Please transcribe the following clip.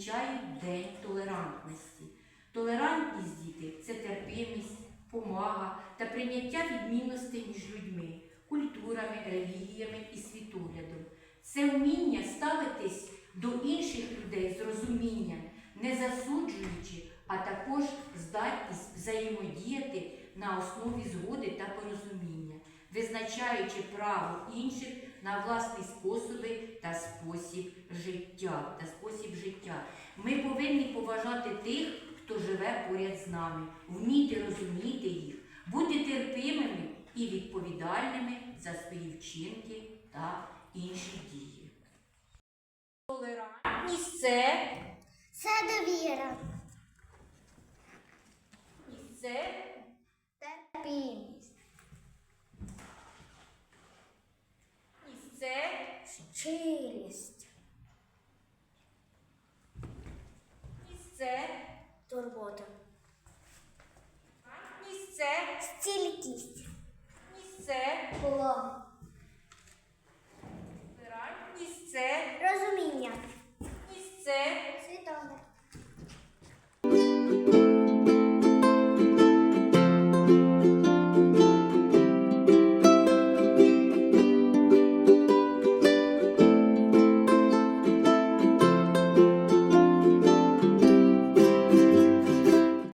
відмічають День толерантності. Толерантність діти це терпимість, повага та прийняття відмінностей між людьми, культурами, релігіями і світоглядом. Це вміння ставитись до інших людей з розумінням, не засуджуючи, а також здатність взаємодіяти на основі згоди та порозуміння, визначаючи право інших на власні способи та спосіб життя. Та спосіб життя. Ми повинні поважати тих, хто живе поряд з нами, вміти розуміти їх, бути терпимими і відповідальними за свої вчинки та інші дії. Толерантність це, Це довіра, щирість. Ніс це турбота. Ніс це стількість. Ніс це було. Ніс це розуміння. Ніс це